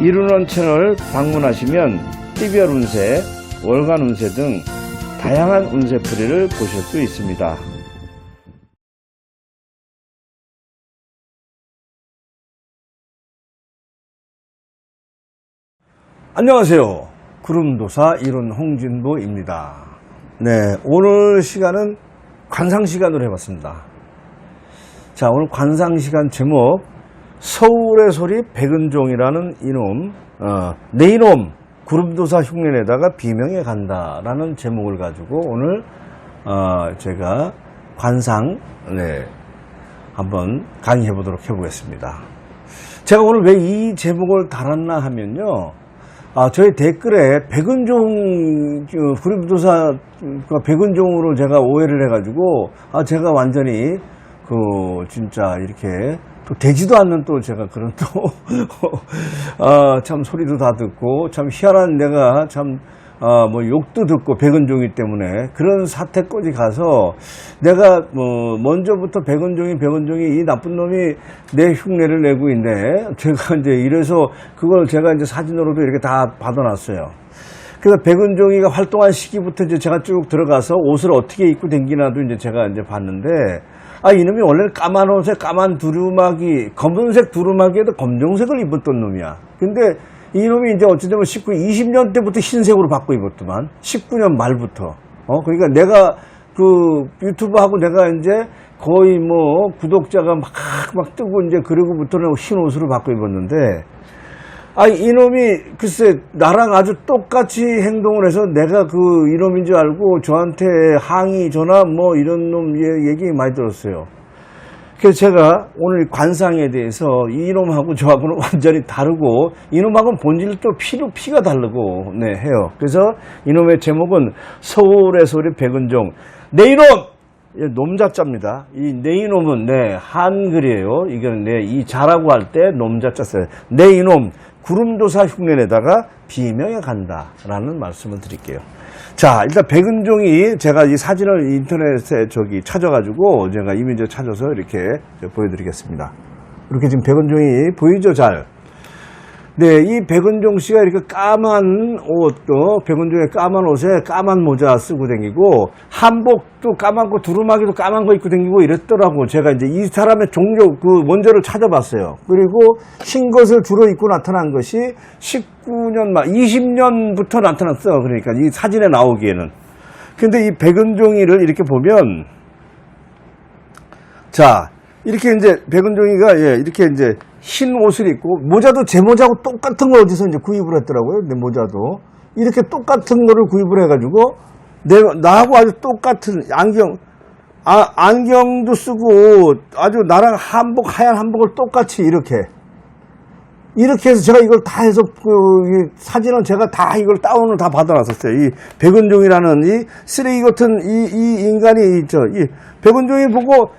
이루는 채널 방문하시면 TVR 운세, 월간 운세 등 다양한 운세풀이를 보실 수 있습니다. 안녕하세요. 구름도사 이론 홍진보입니다. 네, 오늘 시간은 관상 시간으로 해봤습니다. 자, 오늘 관상 시간 제목 서울의 소리 백은종이라는 이놈, 어, 내 이놈 구름도사 흉내내다가 비명에 간다라는 제목을 가지고 오늘 어, 제가 관상 네, 한번 강의해 보도록 해보겠습니다. 제가 오늘 왜 이 제목을 달았나 하면요. 아, 저희 댓글에 백은종, 그, 구름도사, 그 백은종으로 제가 오해를 해가지고, 아, 제가 완전히, 그, 진짜 이렇게, 또 되지도 않는 또 제가 그런 또, 아, 참 소리도 다 듣고, 참 희한한 내가 참, 아, 뭐 욕도 듣고 백은종이 때문에 그런 사태까지 가서 내가 뭐 먼저부터 백은종이 백은종이 이 나쁜 놈이 내 흉내를 내고 있네. 제가 이제 이래서 그걸 제가 이제 사진으로도 이렇게 다 받아놨어요. 그래서 백은종이가 활동한 시기부터 이제 제가 쭉 들어가서 옷을 어떻게 입고 댕기나도 이제 제가 이제 봤는데 아 이놈이 원래는 까만 옷에 까만 두루마기 검은색 두루마기에도 검정색을 입었던 놈이야. 근데 이놈이 이제 어찌되면 19, 20년 때부터 흰색으로 바꿔 입었더만 19년 말부터. 어 그러니까 내가 그 유튜브 하고 내가 이제 거의 뭐 구독자가 막 막 뜨고 이제 그러고부터는 흰 옷으로 바꿔 입었는데 아, 이놈이 글쎄 나랑 아주 똑같이 행동을 해서 내가 그 이놈인 줄 알고 저한테 항의 전화 뭐 이런 놈 얘- 얘기 많이 들었어요. 그래서 제가 오늘 관상에 대해서 이놈하고 저하고는 완전히 다르고 이놈하고는 본질도 피로 피가 다르고 네 해요. 그래서 이놈의 제목은 서울의 소리 백은종 내 이놈 예, 놈자자입니다. 이내 이놈은 네 한글이에요. 이거는 네이 자라고 할 때 놈자자 써요. 내 이놈 구름도사 흉내내다가 비명에 간다라는 말씀을 드릴게요. 자, 일단 백은종이 제가 이 사진을 인터넷에 저기 찾아가지고 제가 이미지 찾아서 이렇게 보여드리겠습니다. 이렇게 지금 백은종이 보이죠, 잘? 네, 이 백은종 씨가 이렇게 까만 옷, 또 백은종의 까만 옷에 까만 모자 쓰고 다니고 한복도 까맣고 두루마기도 까만 거 입고 다니고 이랬더라고. 제가 이제 이 사람의 종교 그 원조를 찾아봤어요. 그리고 흰 것을 주로 입고 나타난 것이 19년 말 20년부터 나타났어. 그러니까 이 사진에 나오기에는. 근데 이 백은종이를 이렇게 보면 자, 이렇게 이제 백은종이가 예, 이렇게 이제 흰 옷을 입고 모자도 제 모자하고 똑같은 걸 어디서 이제 구입을 했더라고요. 내 모자도 이렇게 똑같은 거를 구입을 해가지고 내 나하고 아주 똑같은 안경 아, 안경도 쓰고 아주 나랑 한복 하얀 한복을 똑같이 이렇게 이렇게 해서 제가 이걸 다 해서 그이 사진을 제가 다 이걸 다운을 다 받아놨었어요. 이 백은종이라는 이 쓰레기 같은 이, 이 인간이 있죠. 이 백은종이 보고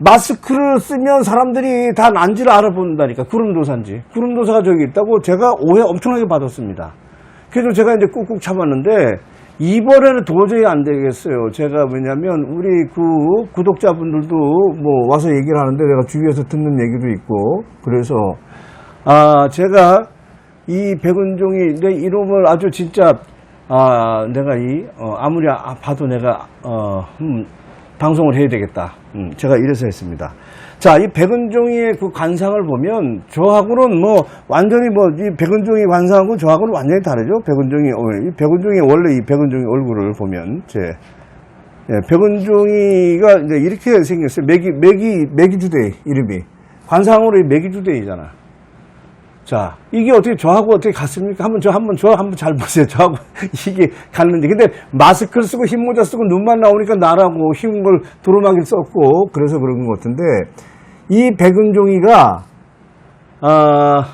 마스크를 쓰면 사람들이 다 난지를 알아본다니까. 구름도사인지. 구름도사가 저기 있다고 제가 오해 엄청나게 받았습니다. 그래서 제가 이제 꾹꾹 참았는데 이번에는 도저히 안 되겠어요. 제가 왜냐면 우리 그 구독자분들도 뭐 와서 얘기를 하는데 내가 주위에서 듣는 얘기도 있고 그래서 아 제가 이 백은종이 내 이름을 아주 진짜 아 내가 이 어, 아무리 아, 봐도 내가 어 음, 방송을 해야 되겠다. 음, 제가 이래서 했습니다. 자, 이 백은종이의 그 관상을 보면 저하고는 뭐 완전히 뭐 이 백은종이 관상하고 저하고는 완전히 다르죠. 백은종이 어, 이 백은종이 원래 이 백은종이 얼굴을 보면 제 예, 백은종이가 이제 이렇게 생겼어요. 매기 매기 매기주대 이름이 관상으로 이 매기주대이잖아. 자, 이게 어떻게 저하고 어떻게 같습니까? 한번 저 한번 저 한번 잘 보세요. 저하고 이게 갔는지. 근데 마스크를 쓰고 흰 모자 쓰고 눈만 나오니까 나라고 흰걸 두루마기를 썼고 그래서 그런 것 같은데 이 백은종이가 아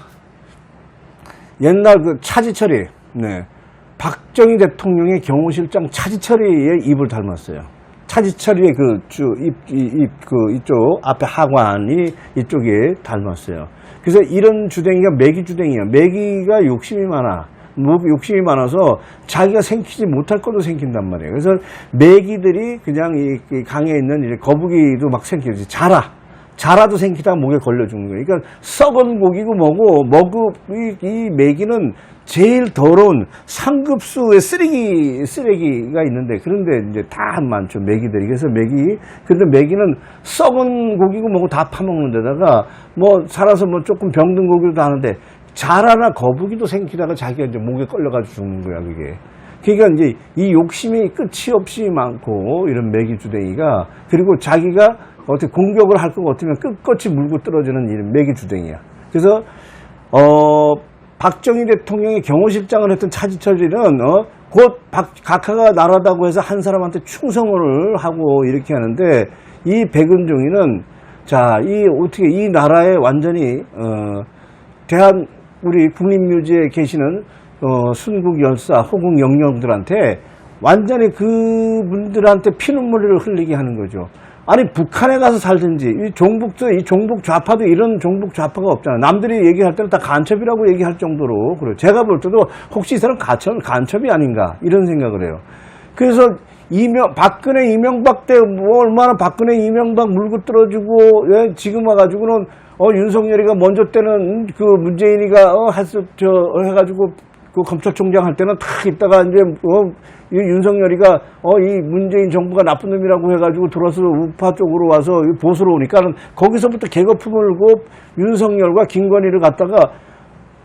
옛날 그 차지철이 네. 박정희 대통령의 경호실장 차지철이의 입을 닮았어요. 차지철이의 그, 주, 입, 이, 입, 그, 이쪽, 앞에 하관이 이쪽에 닮았어요. 그래서 이런 주댕이가 매기 주댕이야. 매기가 욕심이 많아. 뭐 욕심이 많아서 자기가 생기지 못할 것도 생긴단 말이에요. 그래서 매기들이 그냥 이, 이 강에 있는 거북이도 막 생기지. 자라. 자라도 생기다가 목에 걸려 죽는 거예요. 그러니까 썩은 고기고 뭐고 먹고 이, 이 메기는 제일 더러운 상급수의 쓰레기 쓰레기가 있는데 그런데 이제 다 많죠 메기들이 그래서 메기 근데 메기는 썩은 고기고 뭐고 다 파먹는 데다가 뭐 살아서 뭐 조금 병든 고기도 하는데 자라나 거북이도 생기다가 자기가 이제 목에 걸려가지고 죽는 거야 그게. 그러니까 이제 이 욕심이 끝이 없이 많고 이런 매기주댕이가 그리고 자기가 어떻게 공격을 할것 같으면 끝끝이 물고 떨어지는 이런 매기 주댕이야. 그래서 어 박정희 대통령이 경호실장을 했던 차지철이는 어, 곧 박, 각하가 나라다고 해서 한 사람한테 충성을 하고 이렇게 하는데 이 백은종이는 자 이 어떻게 이 나라에 완전히 어, 대한 우리 국립묘지에 계시는 어, 순국 열사, 호국 영령들한테 완전히 그분들한테 피눈물을 흘리게 하는 거죠. 아니 북한에 가서 살든지 이 종북도 이 종북 좌파도 이런 종북 좌파가 없잖아요. 남들이 얘기할 때는 다 간첩이라고 얘기할 정도로 그래요. 제가 볼 때도 혹시 이 사람 간첩 간첩이 아닌가 이런 생각을 해요. 그래서 이명 박근혜 이명박 때 뭐 얼마나 박근혜 이명박 물고 떨어지고 예, 지금 와가지고는 어 윤석열이가 먼저 때는 그 문재인이가 어 할수 저 해가지고 그 검찰총장 할 때는 탁 있다가 이제 어, 이 윤석열이가 어 이 문재인 정부가 나쁜 놈이라고 해가지고 들어서 우파 쪽으로 와서 보수로 오니까는 거기서부터 개거품 을 고 윤석열과 김건희를 갖다가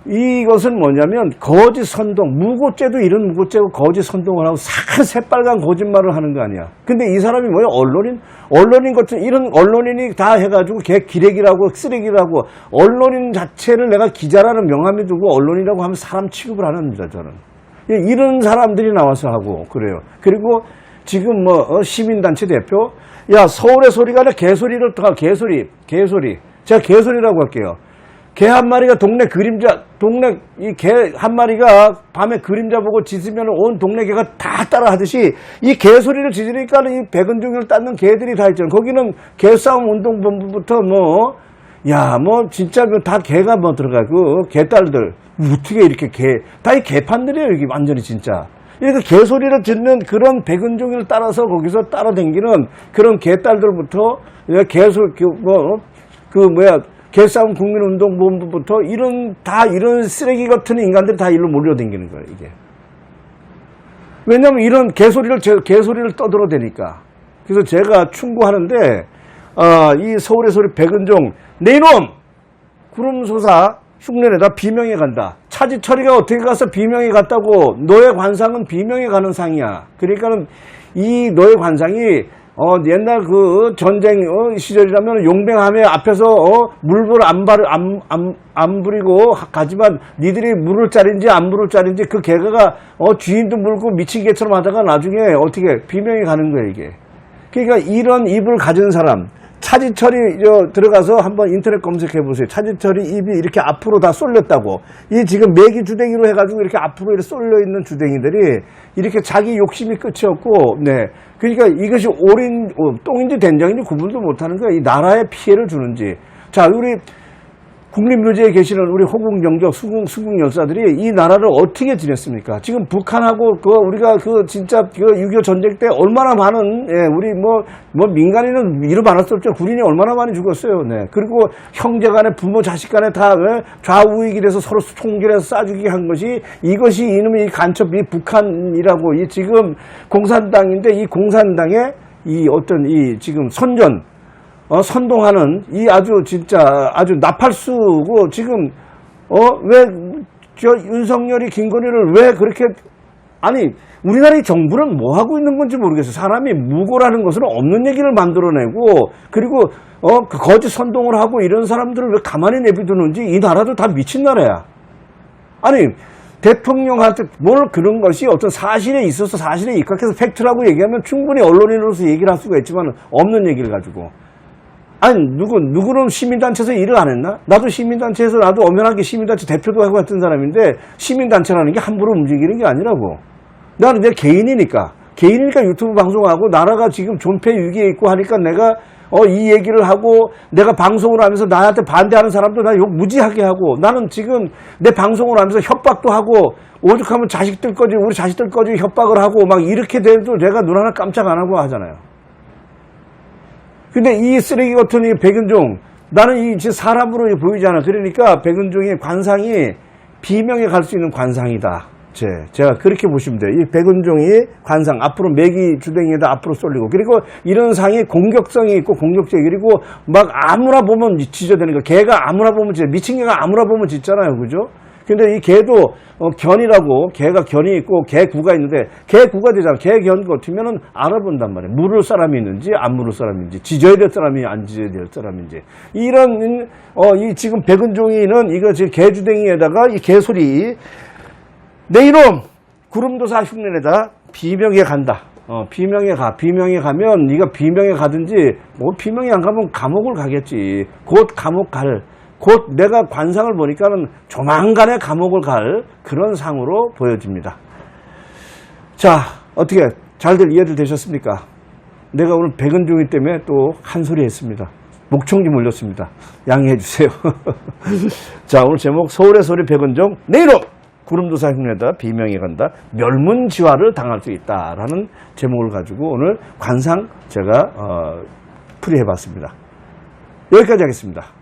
이것은 뭐냐면 거짓 선동, 무고죄도 이런 무고죄고 거짓 선동을 하고 싹 새빨간 거짓말을 하는 거 아니야. 근데 이 사람이 뭐야? 언론인? 언론인 같은 이런 언론인이 다 해가지고 걔 기레기라고 쓰레기라고 언론인 자체를 내가 기자라는 명함이 두고 언론이라고 하면 사람 취급을 안 합니다, 저는. 이런 사람들이 나와서 하고 그래요. 그리고 지금 뭐 어, 시민단체 대표 야 서울의 소리가 아니라 개소리를 더 개소리 개소리 제가 개소리라고 할게요. 개 한 마리가 동네 그림자 동네 이 개 한 마리가 밤에 그림자 보고 짖으면 온 동네 개가 다 따라 하듯이 이 개소리를 짖으니까 이 백은종을 닦는 개들이 다 있잖아요. 거기는 개싸움 운동본부부터 뭐 야, 뭐, 진짜, 그 다 개가 뭐 들어가, 그, 개딸들. 어떻게 이렇게 개, 다 이 개판들이에요, 여기 완전히 진짜. 이렇게 개소리를 듣는 그런 백은종이를 따라서 거기서 따라다니는 그런 개딸들부터, 개소, 그, 뭐, 그, 뭐야, 개싸움 국민운동 본부부터 이런, 다 이런 쓰레기 같은 인간들이 다 일로 몰려다니는 거예요, 이게. 왜냐면 이런 개소리를, 제- 개소리를 떠들어대니까. 그래서 제가 충고하는데, 어, 이 서울의 소리 백은종, 내 이놈! 구름소사 흉내내다 비명에 간다. 차지철이가 어떻게 가서 비명에 갔다고 너의 관상은 비명에 가는 상이야. 그러니까는 이 너의 관상이 어, 옛날 그 전쟁 어, 시절이라면 용병함에 앞에서 어, 물불 안, 바르, 안, 안, 안 부리고 가지만 니들이 물을 짜린지 안 물을 짜린지 그 개가 어, 주인도 물고 미친 개처럼 하다가 나중에 어떻게 비명이 가는 거야 이게. 그러니까 이런 입을 가진 사람 차지철이 저 들어가서 한번 인터넷 검색해 보세요. 차지철이 입이 이렇게 앞으로 다 쏠렸다고. 이 지금 매기 주댕이로 해가지고 이렇게 앞으로 이렇게 쏠려 있는 주댕이들이 이렇게 자기 욕심이 끝이 없고, 네. 그러니까 이것이 오린 어, 똥인지 된장인지 구분도 못하는 거야. 이 나라에 피해를 주는지. 자, 우리 국립묘지에 계시는 우리 호국 영적 수국 수국 열사들이 이 나라를 어떻게 지냈습니까? 지금 북한하고 그 우리가 그 진짜 그 6.25 전쟁 때 얼마나 많은 예, 우리 뭐뭐 민간인은 이루 많을 수 없죠. 군인이 얼마나 많이 죽었어요. 네. 그리고 형제간에 부모 자식간에 다 예, 좌우익이 돼서 서로 총질해서 쏴주기 한 것이 이것이 이놈의 이 간첩 이 북한이라고 이 지금 공산당인데 이 공산당의 이 어떤 이 지금 선전 어, 선동하는 이 아주 진짜 아주 나팔수고 지금 어 왜 저 윤석열이 김건희를 왜 그렇게 아니 우리나라 의 정부는 뭐 하고 있는 건지 모르겠어요. 사람이 무고라는 것은 없는 얘기를 만들어내고 그리고 어 그 거짓 선동을 하고 이런 사람들을 왜 가만히 내비두는지 이 나라도 다 미친 나라야. 아니 대통령한테 뭘 그런 것이 어떤 사실에 있어서 사실에 입각해서 팩트라고 얘기하면 충분히 언론인으로서 얘기를 할 수가 있지만 없는 얘기를 가지고 아니 누구 누구는 시민단체에서 일을 안 했나? 나도 시민단체에서 나도 엄연하게 시민단체 대표도 하고 했던 사람인데 시민단체라는 게 함부로 움직이는 게 아니라고. 나는 내 개인이니까 개인이니까 유튜브 방송하고 나라가 지금 존폐 위기에 있고 하니까 내가 어 이 얘기를 하고 내가 방송을 하면서 나한테 반대하는 사람도 나 욕 무지하게 하고 나는 지금 내 방송을 하면서 협박도 하고 오죽하면 자식들 거지 우리 자식들 거지 협박을 하고 막 이렇게 돼도 내가 눈 하나 깜짝 안 하고 하잖아요. 근데 이 쓰레기 같은 이 백은종 나는 이 사람으로 보이잖아. 그러니까 백은종의 관상이 비명에 갈 수 있는 관상이다. 제, 제가 그렇게 보시면 돼요. 이 백은종이 관상, 앞으로 맥이 주댕이에다 앞으로 쏠리고, 그리고 이런 상이 공격성이 있고 공격적이 그리고 막 아무나 보면 지저대는 거. 개가 아무나 보면 짖어. 미친 개가 아무나 보면 짖잖아요. 그죠? 근데 이 개도 어, 견이라고 개가 견이 있고 개구가 있는데 개구가 되잖아. 개견 같으면은 알아본단 말이에요. 물을 사람이 있는지 안 물을 사람이 있는지 지져야 될 사람이 안 지져야 될 사람인지 이런 어 이 지금 백은종이는 이거 지금 개주댕이에다가 이 개소리 내 이놈 구름도사 흉내내다 비명에 간다. 어, 비명에 가. 비명에 가면 네가 비명에 가든지 뭐 비명에 안 가면 감옥을 가겠지. 곧 감옥 갈. 곧 내가 관상을 보니까는 조만간에 감옥을 갈 그런 상으로 보여집니다. 자, 어떻게 잘들 이해들 되셨습니까? 내가 오늘 백은종이 때문에 또 한 소리 했습니다. 목청지 몰렸습니다. 양해해 주세요. 자, 오늘 제목 서울의 소리 백은종 내 이름 구름도사 흉내다 비명이 간다 멸문지화를 당할 수 있다라는 제목을 가지고 오늘 관상 제가 어, 풀이해봤습니다. 여기까지 하겠습니다.